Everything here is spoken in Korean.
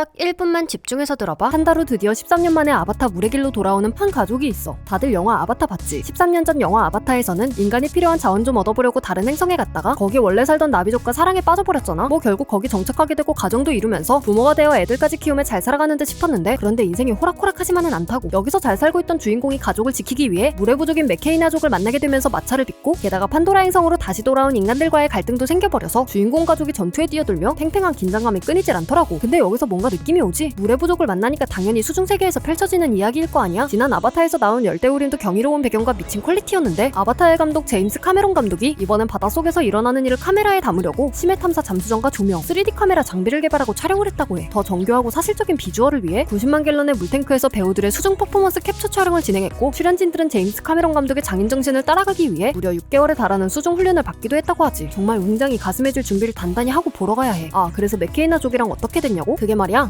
딱 1분만 집중해서 들어봐. 한 달 후 드디어 13년 만에 아바타 물의 길로 돌아오는 판 가족이 있어. 다들 영화 아바타 봤지? 13년 전 영화 아바타에서는 인간이 필요한 자원 좀 얻어보려고 다른 행성에 갔다가 거기 원래 살던 나비족과 사랑에 빠져버렸잖아. 뭐 결국 거기 정착하게 되고 가정도 이루면서 부모가 되어 애들까지 키우며 잘 살아가는 듯 싶었는데 그런데 인생이 호락호락하지만은 않다고. 여기서 잘 살고 있던 주인공이 가족을 지키기 위해 물의 부족인 메케이나족을 만나게 되면서 마찰을 빚고 게다가 판도라 행성으로 다시 돌아온 인간들과의 갈등도 생겨버려서 주인공 가족이 전투에 뛰어들며 팽팽한 긴장감이 끊이질 않더라고. 근데 여기서 뭔가 느낌이 오지? 물의 부족을 만나니까 당연히 수중 세계에서 펼쳐지는 이야기일 거 아니야? 지난 아바타에서 나온 열대우림도 경이로운 배경과 미친 퀄리티였는데 아바타의 감독 제임스 카메론 감독이 이번엔 바닷속에서 일어나는 일을 카메라에 담으려고 심해 탐사 잠수정과 조명, 3D 카메라 장비를 개발하고 촬영을 했다고 해. 더 정교하고 사실적인 비주얼을 위해 90만 갤런의 물탱크에서 배우들의 수중 퍼포먼스 캡처 촬영을 진행했고 출연진들은 제임스 카메론 감독의 장인 정신을 따라가기 위해 무려 6개월에 달하는 수중 훈련을 받기도 했다고 하지. 정말 웅장히 가슴에 줄 준비를 단단히 하고 보러 가야 해. 아 그래서 맥케이나 족이랑 어떻게 됐냐고? 그게 말이야